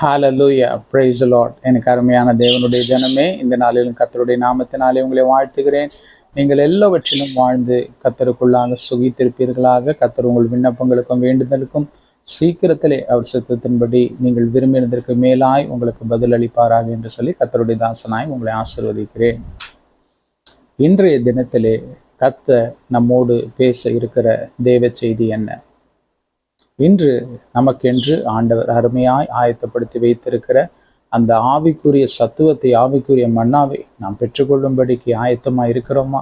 ஹாலலூயா praise lot எனக்கு அருமையான தேவனுடைய ஜனமே இந்த நாளிலும் கத்தருடைய நாமத்தினாலே உங்களை வாழ்த்துகிறேன். நீங்கள் எல்லாவற்றிலும் வாழ்ந்து கத்தருக்குள்ளாக சுகித்திருப்பீர்களாக. கத்தர் உங்கள் விண்ணப்பங்களுக்கும் வேண்டுதலுக்கும் சீக்கிரத்திலே அவர் சித்தத்தின்படி நீங்கள் விரும்பினதற்கு மேலாய் உங்களுக்கு பதிலளிப்பாராக என்று சொல்லி கத்தருடைய தாசனாய் உங்களை ஆசிர்வதிக்கிறேன். இன்றைய தினத்திலே கத்த நம்மோடு பேச இருக்கிற தேவ செய்தி என்ன? இன்று நமக்கென்று ஆண்டவர் அருமையாய் ஆயத்தப்படுத்தி வைத்திருக்கிற அந்த ஆவிக்குரிய சத்துவத்தை ஆவிக்குரிய மன்னாவை நாம் பெற்றுக்கொள்ளும்படிக்கு ஆயத்தமாக இருக்கிறோமா?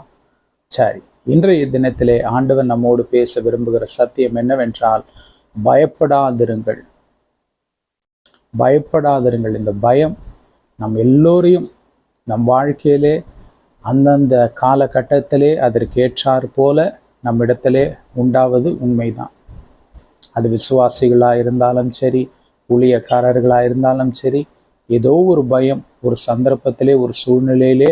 சரி இன்றைய தினத்திலே ஆண்டவர் நம்மோடு பேச விரும்புகிற சத்தியம் என்னவென்றால் பயப்படாதிருங்கள். பயப்படாதிருங்கள். இந்த பயம் நம் எல்லோரையும் நம் வாழ்க்கையிலே அந்தந்த காலகட்டத்திலே அதற்கேற்றாற் போல நம்மிடத்திலே உண்டாவது உண்மைதான். அது விசுவாசிகளாக இருந்தாலும் சரி ஊழியக்காரர்களாக இருந்தாலும் சரி ஏதோ ஒரு பயம் ஒரு சந்தர்ப்பத்திலே ஒரு சூழ்நிலையிலே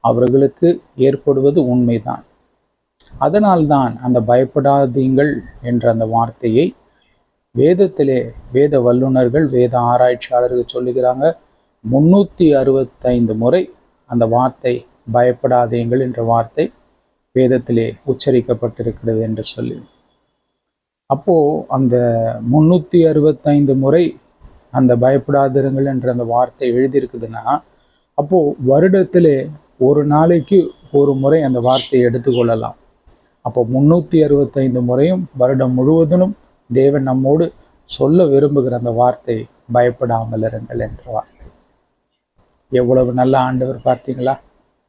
அவர்களுக்கு ஏற்படுவது உண்மைதான். அதனால்தான் அந்த பயப்படாதீங்கள் என்ற அந்த வார்த்தையை வேதத்திலே வேத வல்லுநர்கள் வேத ஆராய்ச்சியாளர்கள் சொல்லுகிறாங்க. முன்னூற்றி அறுபத்தைந்து முறை அந்த வார்த்தை பயப்படாதீங்கள் என்ற வார்த்தை வேதத்திலே உச்சரிக்கப்பட்டிருக்கிறது என்று சொல்லி. அப்போ அந்த முந்நூற்றி அறுபத்தைந்து முறை அந்த பயப்படாதிருங்கள் என்ற அந்த வார்த்தை எழுதியிருக்குதுன்னா அப்போ வருடத்திலே ஒரு நாளைக்கு ஒரு முறை அந்த வார்த்தையை எடுத்துக்கொள்ளலாம். அப்போ முந்நூற்றி அறுபத்தைந்து முறையும் வருடம் முழுவதும் தேவன் நம்மோடு சொல்ல விரும்புகிற அந்த வார்த்தை பயப்படாமல் இருங்கள் என்ற வார்த்தை. எவ்வளவு நல்ல ஆண்டவர் பார்த்தீங்களா?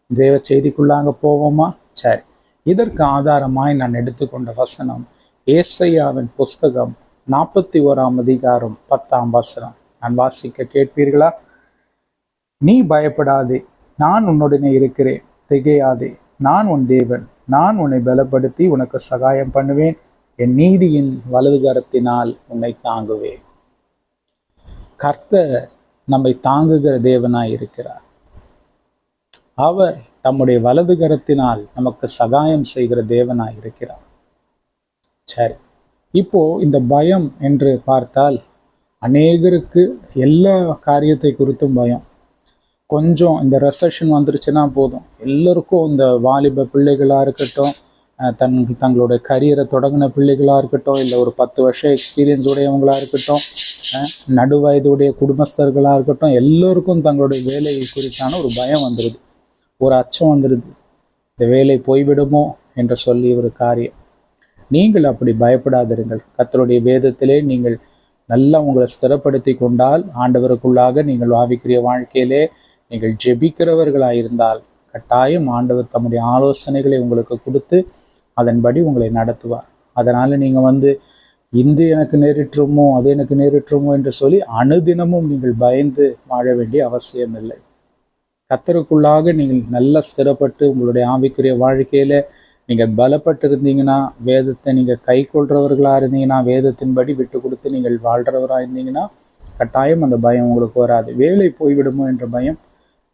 தேவ செய்திக்குள்ளாங்க போவோமா? சரி. இதற்கு ஆதாரமாய் நான் எடுத்துக்கொண்ட வசனம் ஏசையாவின் புஸ்தகம் நாற்பத்தி ஓராம் அதிகாரம் பத்தாம் வசனம். நான் வாசிக்க கேட்பீர்களா? நீ பயப்படாதே நான் உன்னுடனே இருக்கிறேன். திகையாதே நான் உன் தேவன் நான் உன்னை பலப்படுத்தி உனக்கு சகாயம் பண்ணுவேன். என் நீதியின் வலதுகரத்தினால் உன்னை தாங்குவேன். கர்த்தர் நம்மை தாங்குகிற தேவனாய் இருக்கிறார். அவர் தம்முடைய வலது கரத்தினால் நமக்கு சகாயம் செய்கிற தேவனாய் இருக்கிறார். சரி. இப்போ இந்த பயம் என்று பார்த்தால் அநேகருக்கு எல்லா காரியத்தை குறித்தும் பயம். கொஞ்சம் இந்த ரெசஷன் வந்துருச்சுன்னா போதும். எல்லோருக்கும் இந்த வாலிப பிள்ளைகளாக இருக்கட்டும் தன் தங்களுடைய கரியரை தொடங்கின பிள்ளைகளாக இருக்கட்டும் இல்லை ஒரு பத்து வருஷம் எக்ஸ்பீரியன்ஸ் உடையவங்களாக இருக்கட்டும் நடுவயதுடைய குடும்பஸ்தர்களாக இருக்கட்டும் எல்லோருக்கும் தங்களுடைய வேலை குறித்தான ஒரு பயம் வந்துடுது ஒரு அச்சம் வந்துடுது இந்த வேலை போய்விடுமோ என்று சொல்லி ஒரு காரியம். நீங்கள் அப்படி பயப்படாதிருங்கள். கத்தருடைய வேதத்திலே நீங்கள் நல்லா உங்களை ஸ்திரப்படுத்தி கொண்டால் ஆண்டவருக்குள்ளாக நீங்கள் ஆவிக்குரிய வாழ்க்கையிலே நீங்கள் ஜெபிக்கிறவர்களாயிருந்தால் கட்டாயம் ஆண்டவர் தம்முடைய ஆலோசனைகளை உங்களுக்கு கொடுத்து அதன்படி உங்களை நடத்துவார். அதனால் நீங்கள் வந்து இந்து எனக்கு நேரிட்டுருமோ அது எனக்கு நேரிட்டுருமோ என்று சொல்லி அணுதினமும் நீங்கள் பயந்து வாழ வேண்டிய அவசியம் இல்லை கத்தருக்குள்ளாக நீங்கள் நல்லா ஸ்திரப்பட்டு உங்களுடைய ஆவிக்குரிய வாழ்க்கையில நீங்கள் பலப்பட்டு இருந்தீங்கன்னா வேதத்தை நீங்கள் கை கொள்றவர்களாக இருந்தீங்கன்னா வேதத்தின்படி விட்டு கொடுத்து நீங்கள் வாழ்கிறவராக இருந்தீங்கன்னா கட்டாயம் அந்த பயம் உங்களுக்கு வராது. வேலை போய்விடுமோ என்ற பயம்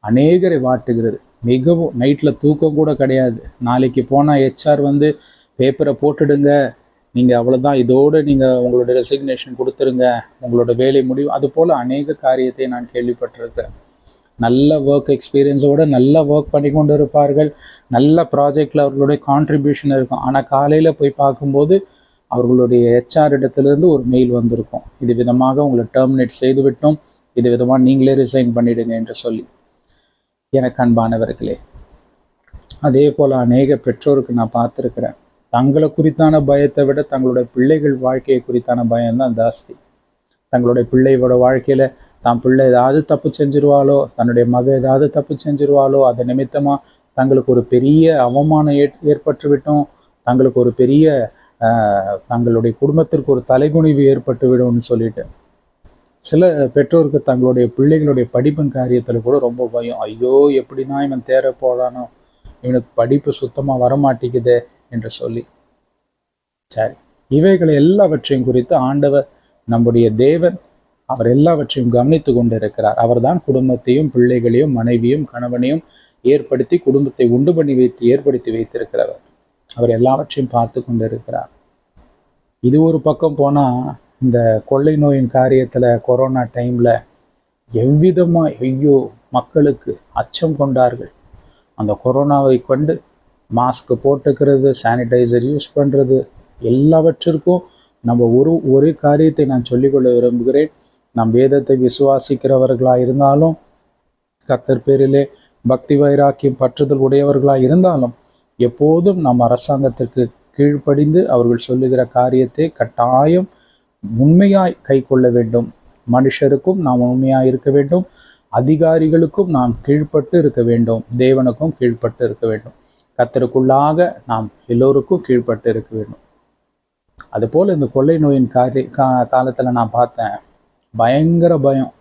அநேகரை வாட்டுகிறது. மிகவும் நைட்டில் தூக்கம் கூட கிடையாது. நாளைக்கு போனால் ஹெச்ஆர் வந்து பேப்பரை போட்டுடுங்க. நீங்கள் அவ்வளோதான் இதோடு நீங்கள் உங்களோட ரெசிக்னேஷன் கொடுத்துருங்க. உங்களோட வேலை முடிவு. அது போல் அநேக காரியத்தை நான் கேள்விப்பட்டிருக்கிறேன். நல்ல ஒர்க் எக்ஸ்பீரியன்ஸோடு நல்லா ஒர்க் பண்ணி கொண்டு இருப்பார்கள். நல்ல ப்ராஜெக்டில் அவர்களுடைய கான்ட்ரிபியூஷன் இருக்கும். ஆனால் காலையில் போய் பார்க்கும்போது அவர்களுடைய ஹெச்ஆர் இடத்துலேருந்து ஒரு மெயில் வந்திருக்கும். இது விதமாக உங்களை டெர்மினேட் செய்து விட்டோம் இது விதமாக நீங்களே ரிசைன் பண்ணிடுங்க என்று சொல்லி. எனக்கு அன்பானவர்களே அதே போல் அநேக பெற்றோருக்கு நான் பார்த்துருக்கிறேன். தங்களை குறித்தான பயத்தை விட தங்களுடைய பிள்ளைகள் வாழ்க்கையை குறித்தான பயம்தான் ஜாஸ்தி. தங்களுடைய பிள்ளையோட வாழ்க்கையில் தான் பிள்ளை ஏதாவது தப்பு செஞ்சிருவாளோ தன்னுடைய மக ஏதாவது தப்பு செஞ்சிருவாளோ அது நிமித்தமாக தங்களுக்கு ஒரு பெரிய அவமானம் ஏற் ஏற்பட்டு விட்டோம் தங்களுக்கு ஒரு பெரிய தங்களுடைய குடும்பத்திற்கு ஒரு தலைகுனிவு ஏற்பட்டு விடும்னு சொல்லிட்டு. சில பெற்றோருக்கு தங்களுடைய பிள்ளைகளுடைய படிப்பின் காரியத்தில் கூட ரொம்ப பயம். ஐயோ எப்படின்னா இவன் தேர போடானோ இவனுக்கு படிப்பு சுத்தமாக வரமாட்டேங்குதே என்று சொல்லி. சரி இவைகளை எல்லாவற்றையும் குறித்து ஆண்டவர் நம்முடைய தேவன் அவர் எல்லாவற்றையும் கவனித்து கொண்டிருக்கிறார். அவர்தான் குடும்பத்தையும் பிள்ளைகளையும் மனைவியும் கணவனையும் ஏற்படுத்தி குடும்பத்தை உண்டு பண்ணி வைத்து ஏற்படுத்தி வைத்திருக்கிறவர். அவர் எல்லாவற்றையும் பார்த்து கொண்டிருக்கிறார். இது ஒரு பக்கம் போனால் இந்த கொள்ளை நோயின் காரியத்தில் கொரோனா டைமில் எவ்விதமாக ஐயோ மக்களுக்கு அச்சம் கொண்டார்கள். அந்த கொரோனாவை கொண்டு மாஸ்க் போட்டுக்கிறது சானிடைசர் யூஸ் பண்ணுறது எல்லாவற்றிற்கும் நம்ம ஒரு ஒரு காரியத்தை நான் சொல்லிக்கொள்ள விரும்புகிறேன். நம் வேதத்தை விசுவாசிக்கிறவர்களாக இருந்தாலும் கத்தர் பேரிலே பக்தி வைராக்கியம் பற்றுதல் உடையவர்களாக இருந்தாலும் எப்போதும் நம் அரசாங்கத்திற்கு கீழ்ப்படிந்து அவர்கள் சொல்லுகிற காரியத்தை கட்டாயம் உண்மையாய் கை கொள்ள வேண்டும். மனுஷருக்கும் நாம் உண்மையாய் இருக்க வேண்டும். அதிகாரிகளுக்கும் நாம் கீழ்ப்பட்டு இருக்க வேண்டும். தேவனுக்கும் கீழ்ப்பட்டு இருக்க வேண்டும். கத்தருக்குள்ளாக நாம் எல்லோருக்கும் கீழ்ப்பட்டு இருக்க வேண்டும். அதுபோல் இந்த கொள்ளை நோயின் காரிய கா காலத்தில் நான் பார்த்தேன். பயங்கர பயம்.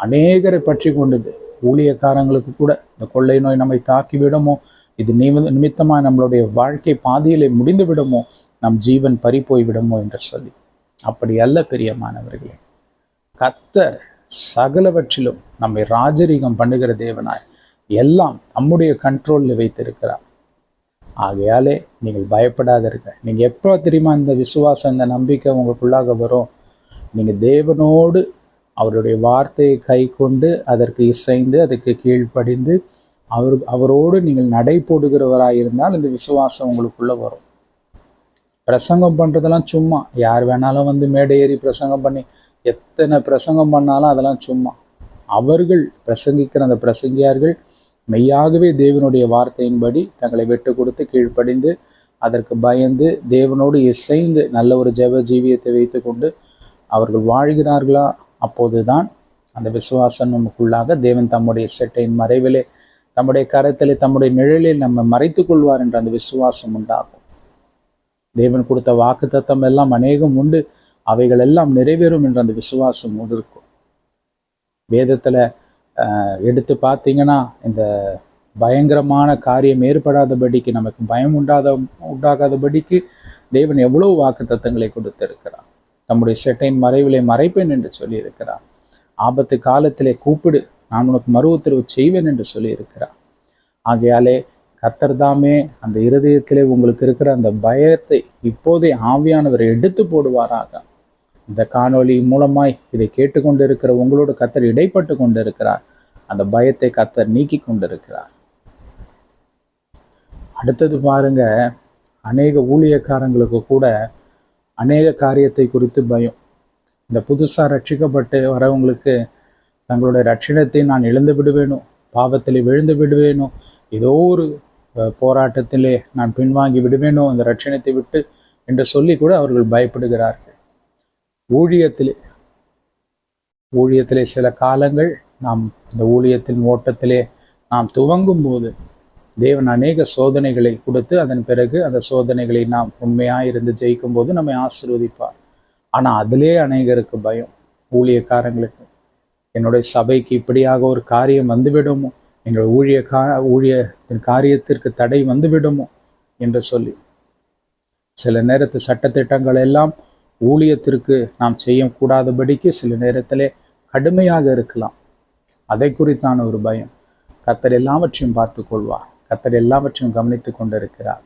அநேகரை பற்றி கொண்டது. ஊழியக்காரங்களுக்கு கூட இந்த கொள்ளை நோய் நம்மை தாக்கி விடுமோ? இது நிமி நிமித்தமாக நம்மளுடைய வாழ்க்கை பாதியிலே முடிந்து விடுமோ? நம் ஜீவன் பறி போய் விடுமோ என்று சொல்லி. அப்படி அல்ல பிரியமானவர்களே. கத்தர் சகலவற்றிலும் நம்மை ராஜரீகம் பண்ணுகிற தேவனாய் எல்லாம் நம்முடைய கண்ட்ரோலில் வைத்திருக்கிறார். ஆகையாலே நீங்கள் பயப்படாத இருக்க நீங்கள் எப்போ தெரியுமா இந்த விசுவாசம் இந்த நம்பிக்கை உங்களுக்குள்ளாக வரும்? நீங்கள் தேவனோடு அவருடைய வார்த்தையை கை கொண்டு அதற்கு இசைந்து அதுக்கு கீழ்ப்படிந்து அவர் அவரோடு நீங்கள் நடை போடுகிறவராக இருந்தால் இந்த விசுவாசம் உங்களுக்குள்ள வரும். பிரசங்கம் பண்ணுறதெல்லாம் சும்மா. யார் வேணாலும் வந்து மேடை ஏறி பிரசங்கம் பண்ணி எத்தனை பிரசங்கம் பண்ணாலும் அதெல்லாம் சும்மா. அவர்கள் பிரசங்கிக்கிற அந்த பிரசங்கியார்கள் மெய்யாகவே தேவனுடைய வார்த்தையின்படி தங்களை விட்டு கொடுத்து கீழ்ப்படிந்து அதற்கு பயந்து தேவனோடு இசைந்து நல்ல ஒரு ஜெப ஜீவியத்தை வைத்து கொண்டு அவர்கள் வாழ்கிறார்களா? அப்போதுதான் அந்த விசுவாசம் நமக்குள்ளாக தேவன் தம்முடைய செட்டையின் மறைவிலே தம்முடைய கரத்திலே தம்முடைய நிழலில் நம்ம மறைத்து கொள்வார் என்ற அந்த விசுவாசம் உண்டாகும். தேவன் கொடுத்த வாக்கு தத்தம் எல்லாம் அநேகம் உண்டு. அவைகள் எல்லாம் நிறைவேறும் என்ற அந்த விசுவாசம் இருக்கும் வேதத்துல எடுத்து பார்த்தீங்கன்னா இந்த பயங்கரமான காரியம் ஏற்படாதபடிக்கு நமக்கு பயம் உண்டாத உண்டாகாதபடிக்கு தேவன் எவ்வளவு வாக்கு தத்தங்களை கொடுத்திருக்கிறார். தம்முடைய செட்டையின் மறைவிலே மறைப்பேன் என்று சொல்லியிருக்கிறார். ஆபத்து காலத்திலே கூப்பிடு நான் உனக்கு மறு உத்தரவு செய்வேன் என்று சொல்லியிருக்கிறார். ஆகையாலே கத்தர் தாமே அந்த இருதயத்திலே உங்களுக்கு இருக்கிற அந்த பயத்தை இப்போதே ஆவியானவர் எடுத்து போடுவாராக. இந்த காணொளி மூலமாய் இதை கேட்டுக்கொண்டிருக்கிற இருக்கிற கத்தர் இடைப்பட்டு கொண்டு இருக்கிறார் அந்த பயத்தை கத்தர் நீக்கி கொண்டிருக்கிறார். அடுத்தது பாருங்க அநேக ஊழியக்காரங்களுக்கு கூட அநேக காரியத்தை குறித்து பயம். இந்த புதுசாக ரட்சிக்கப்பட்டு வரவங்களுக்கு தங்களுடைய ரட்சணத்தை நான் இழந்து விடுவேனோ பாவத்தில் விழுந்து விடுவேனோ ஏதோ ஒரு போராட்டத்திலே நான் பின்வாங்கி விடுவேனோ அந்த ரட்சணத்தை விட்டு என்று சொல்லி கூட அவர்கள் பயப்படுகிறார்கள். ஊழியத்திலே ஊழியத்திலே சில காலங்கள் நாம் இந்த ஊழியத்தின் ஓட்டத்திலே நாம் துவங்கும் போது தேவன் அநேக சோதனைகளை கொடுத்து அதன் பிறகு அந்த சோதனைகளை நாம் உண்மையாக இருந்து ஜெயிக்கும் போது நம்மை ஆசிர்வதிப்பார். ஆனால் அதிலே அநேகருக்கு பயம். ஊழியக்காரங்களுக்கு. என்னுடைய சபைக்கு இப்படியாக ஒரு காரியம் வந்துவிடுமோ? எங்கள் ஊழிய கா ஊழியத்தின் காரியத்திற்கு தடை வந்துவிடுமோ? என்று சொல்லி. சில நேரத்து சட்டத்திட்டங்கள் எல்லாம் ஊழியத்திற்கு நாம் செய்யக்கூடாதபடிக்கு சில நேரத்திலே கடுமையாக இருக்கலாம். அதை குறித்தான ஒரு பயம். கத்தர் எல்லாவற்றையும் பார்த்து கொள்வார். கத்தர் எல்லாவற்றையும் கவனித்து கொண்டிருக்கிறார்.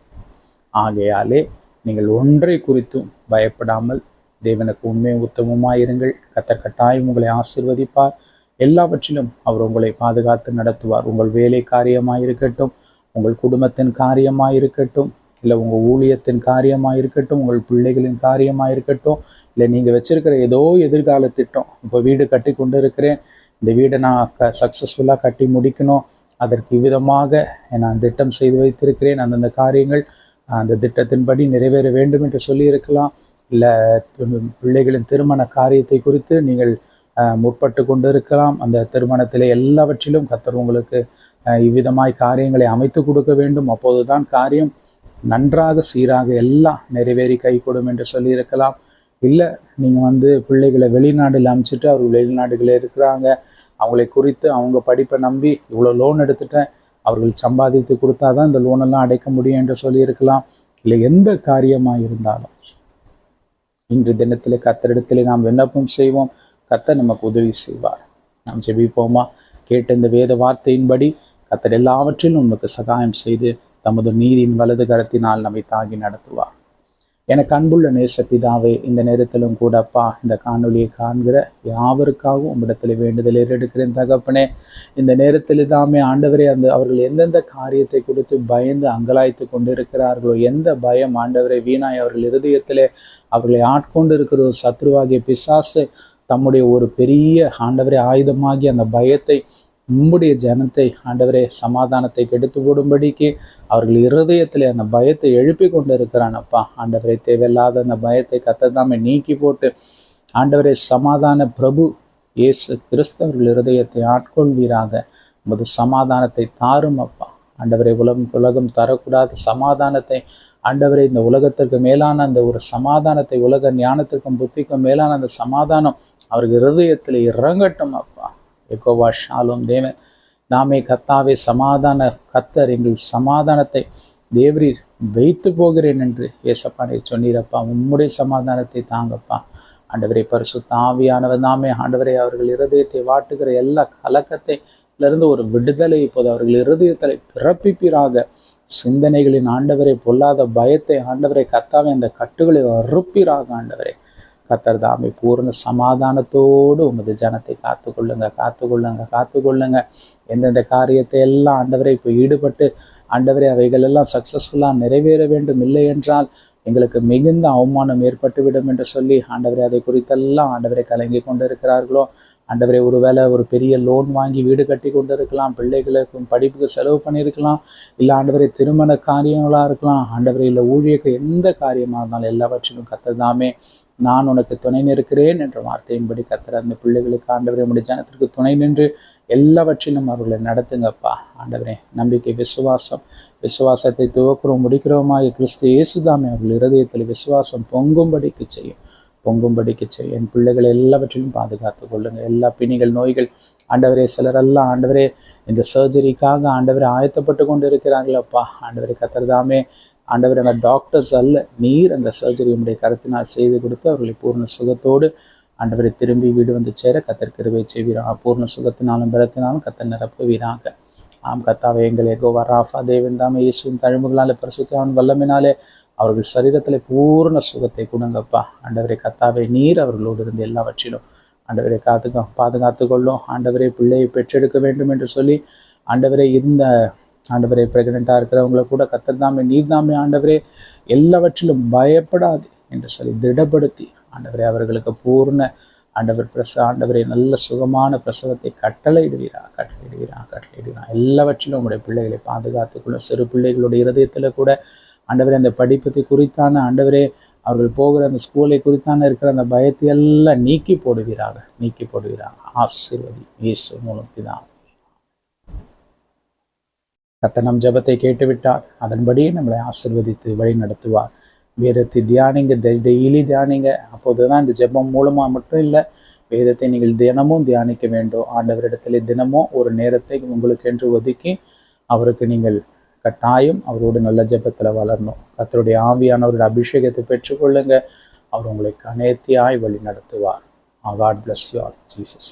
ஆகையாலே நீங்கள் ஒன்றை குறித்தும் பயப்படாமல் தேவனுக்கு உண்மை உத்தமமாயிருங்கள். கத்தர் கட்டாயம் உங்களை ஆசிர்வதிப்பார். எல்லாவற்றிலும் அவர் உங்களை பாதுகாத்து நடத்துவார். உங்கள் வேலை காரியமாயிருக்கட்டும் உங்கள் குடும்பத்தின் காரியமாயிருக்கட்டும் இல்லை உங்கள் ஊழியத்தின் காரியமாயிருக்கட்டும் உங்கள் பிள்ளைகளின் காரியமாயிருக்கட்டும் இல்லை நீங்கள் வச்சிருக்கிற ஏதோ எதிர்கால திட்டம் இப்போ வீடு கட்டி கொண்டு இருக்கிறேன் இந்த வீடை நான் க சக்ஸஸ்ஃபுல்லாக கட்டி முடிக்கணும். அதற்கு விதமாக நான் திட்டம் செய்து வைத்திருக்கிறேன். அந்தந்த காரியங்கள் அந்த திட்டத்தின்படி நிறைவேற வேண்டும் என்று சொல்லியிருக்கலாம். இல்லை பிள்ளைகளின் திருமண காரியத்தை குறித்து நீங்கள் முற்பட்டு கொண்டு இருக்கலாம் அந்த திருமணத்தில் எல்லாவற்றிலும் கத்தர் உங்களுக்கு இவ்விதமாய் காரியங்களை அமைத்து கொடுக்க வேண்டும். அப்போதுதான் காரியம் நன்றாக சீராக எல்லாம் நிறைவேறி கைகூடும் என்று சொல்லியிருக்கலாம். இல்லை நீங்கள் வந்து பிள்ளைகளை வெளிநாடுல அமைச்சிட்டு அவர் வெளிநாடுகளே இருக்கிறாங்க. அவங்களை குறித்து அவங்க படிப்பை நம்பி இவ்வளோ லோன் எடுத்துட்டேன். அவர்கள் சம்பாதித்து கொடுத்தா தான் இந்த லோனெல்லாம் அடைக்க முடியும் என்று சொல்லியிருக்கலாம். இல்லை எந்த காரியமாக இருந்தாலும் இன்று தினத்தில் கத்தரிடத்தில் நாம் விண்ணப்பம் செய்வோம். கத்த நமக்கு உதவி செய்வார். நாம் ஜெபிப்போமா? கேட்ட இந்த வேத வார்த்தையின்படி கத்தர் எல்லாவற்றிலும் நமக்கு சகாயம் செய்து தமது நீதியின் வலது கரத்தினால் நம்மை தாங்கி நடத்துவார். எனக்கு அன்புள்ள நேசப்பிதாவே இந்த நேரத்திலும் கூடப்பா இந்த காணொலியை காண்கிற யாவருக்காகவும் உம்மிடத்தில் வேண்டுதல் ஏறெடுக்கிறேன் தகப்பனே. இந்த நேரத்தில் தாமே ஆண்டவரே அந்த அவர்கள் எந்தெந்த காரியத்தை கொடுத்து பயந்து அங்கலாய்த்து கொண்டிருக்கிறார்களோ எந்த பயம் ஆண்டவரை வீணாய் அவர்கள் இருதயத்திலே அவர்களை ஆட்கொண்டு இருக்கிற ஒரு சத்ருவாகிய பிசாசு தம்முடைய ஒரு பெரிய ஆண்டவரை ஆயுதமாகி அந்த பயத்தை உம்முடைய ஜனத்தை ஆண்டவரே சமாதானத்தை கெடுத்து போடும்படிக்கு அவர்கள் இருதயத்தில் அந்த பயத்தை எழுப்பி கொண்டு இருக்கிறானப்பா ஆண்டவரை தேவையில்லாத அந்த பயத்தை கத்ததாமே நீக்கி போட்டு ஆண்டவரே சமாதான பிரபு இயேசு கிறிஸ்தவர்கள் இருதயத்தை ஆட்கொள்வீராக. உமது சமாதானத்தை தாரும் அப்பா. ஆண்டவரை உலகம் உலகம் தரக்கூடாத சமாதானத்தை ஆண்டவரை இந்த உலகத்திற்கு மேலான அந்த ஒரு சமாதானத்தை உலக ஞானத்திற்கும் புத்திக்கும் மேலான அந்த சமாதானம் அவர்கள் இருதயத்தில் இறங்கட்டும் அப்பா. எக்கோவா ஷாலும் தேவன் நாமே கத்தாவே சமாதான கத்தர் எங்கள் சமாதானத்தை தேவரீர் வைத்து போகிறேன் என்று ஏசப்பா நீர் சொன்னீரப்பா. உம்முடைய சமாதானத்தை தாங்கப்பா. ஆண்டவரை பரிசுத்த ஆவியானவர் நாமே ஆண்டவரை அவர்கள் இருதயத்தை வாட்டுகிற எல்லா கலக்கத்தை இருந்து ஒரு விடுதலை இப்போது அவர்கள் இருதயத்தை பிறப்பிப்பீராக. சிந்தனைகளின் ஆண்டவரை பொல்லாத பயத்தை ஆண்டவரை கத்தாவே அந்த கட்டுகளை அறுப்பீராக ஆண்டவரை. கத்தர் தாமே பூர்ண சமாதானத்தோடு உமது ஜனத்தை காத்துக்கொள்ளுங்க காத்துக்கொள்ளுங்க காத்துக்கொள்ளுங்க. எந்தெந்த காரியத்தை எல்லாம் ஆண்டவரை இப்போ ஈடுபட்டு ஆண்டவரை அவைகள் எல்லாம் சக்சஸ்ஃபுல்லாக நிறைவேற வேண்டும் இல்லை என்றால் எங்களுக்கு மிகுந்த அவமானம் ஏற்பட்டுவிடும் என்று சொல்லி ஆண்டவரை அதை குறித்தெல்லாம் ஆண்டவரை கலங்கி கொண்டு இருக்கிறார்களோ ஆண்டவரை ஒருவேளை ஒரு பெரிய லோன் வாங்கி வீடு கட்டி கொண்டு இருக்கலாம் பிள்ளைகளுக்கும் படிப்புக்கு செலவு பண்ணியிருக்கலாம் இல்லை ஆண்டவரை திருமண காரியங்களாக இருக்கலாம் ஆண்டவரை இல்லை ஊழியக்கு எந்த காரியமாக இருந்தாலும் எல்லாவற்றிலும் கத்ததாமே நான் உனக்கு துணை நிற்கிறேன் என்ற வார்த்தையின்படி கத்துற அந்த பிள்ளைகளுக்கு ஆண்டவரே உடைய ஜனத்திற்கு துணை நின்று எல்லாவற்றிலும் அவர்களை நடத்துங்கப்பா. ஆண்டவரே நம்பிக்கை விசுவாசம் விசுவாசத்தை துவக்கிறோம் முடிக்கிறோமாக கிறிஸ்து இயேசுதாமே அவர்கள் இருதயத்தில் விசுவாசம் பொங்கும்படிக்கு செய்யும். பொங்கும்படிக்கு செய்யும். என் பிள்ளைகள் எல்லாவற்றிலும் பாதுகாத்து கொள்ளுங்க எல்லா பிணிகள் நோய்கள் ஆண்டவரே சிலரெல்லாம் ஆண்டவரே இந்த சர்ஜரிக்காக ஆண்டவரை ஆயத்தப்பட்டு கொண்டு இருக்கிறாங்களப்பா ஆண்டவரை கத்துறதாமே ஆண்டவர் அந்த டாக்டர்ஸ் அல்ல நீர் அந்த சர்ஜரி உடைய கருத்தினால் செய்து கொடுத்து அவர்களை பூர்ண சுகத்தோடு ஆண்டவரை திரும்பி வீடு வந்து சேர கத்தர் கிருவை செய்வீராக. பூர்ண சுகத்தினாலும் பலத்தினாலும் கத்தர் நிரப்புவீராக. ஆம் கத்தாவை எங்கள் எகோவா ராஃபா தேவன் தாமே இயேசுவின் தழும்புகளாலே பரிசுத்தாவின் வல்லமினாலே அவர்கள் சரீரத்தில் பூர்ண சுகத்தை கொடுங்கப்பா ஆண்டவரை கத்தாவை நீர் அவர்களோடு இருந்து எல்லாவற்றிலும் ஆண்டவரை காத்துக்க பாதுகாத்து கொள்ளும். ஆண்டவரை பிள்ளையை பெற்றெடுக்க வேண்டும் என்று சொல்லி ஆண்டவரை இந்த ஆண்டவரை பிரெக்னெண்ட்டாக இருக்கிறவங்கள கூட கத்தர்தாமே நீர்தாமே ஆண்டவரே எல்லாவற்றிலும் பயப்படாது என்று சொல்லி திடப்படுத்தி ஆண்டவரே அவர்களுக்கு பூர்ண ஆண்டவர் பிரச ஆண்டவரே நல்ல சுகமான பிரசவத்தை கட்டளையிடுவீரா கட்டளையிடுவீரா கட்டளையிடுவீரா. எல்லாவற்றிலும் உங்களுடைய பிள்ளைகளை பாதுகாத்துக்கொள்ளும் சிறு பிள்ளைகளுடைய இருதயத்தில் கூட ஆண்டவரே அந்த படிப்பத்தை குறித்தான ஆண்டவரே அவர்கள் போகிற அந்த ஸ்கூலை குறித்தான இருக்கிற அந்த பயத்தை எல்லாம் நீக்கி போடுவீராக நீக்கி போடுவீராக. ஆசீர்வதி இயேசு மூலம் பிதான் கத்த நம் ஜபத்தை கேட்டுவிட்டார். அதன்படியே நம்மளை ஆசிர்வதித்து வழி நடத்துவார். வேதத்தை தியானிங்க டெய்லி தியானிங்க. அப்போதுதான் இந்த ஜெபம் மூலமா மட்டும் இல்லை வேதத்தை நீங்கள் தினமும் தியானிக்க வேண்டும். ஆண்டவரிடத்தில் தினமும் ஒரு நேரத்தை உங்களுக்கு என்று ஒதுக்கி அவருக்கு நீங்கள் கட்டாயம் அவரோடு நல்ல ஜெபத்தில் வளரணும். கத்தருடைய ஆவியானவருடைய அபிஷேகத்தை பெற்றுக்கொள்ளுங்க. அவர் உங்களை கனேத்தியாய் வழி நடத்துவார். God bless you all Jesus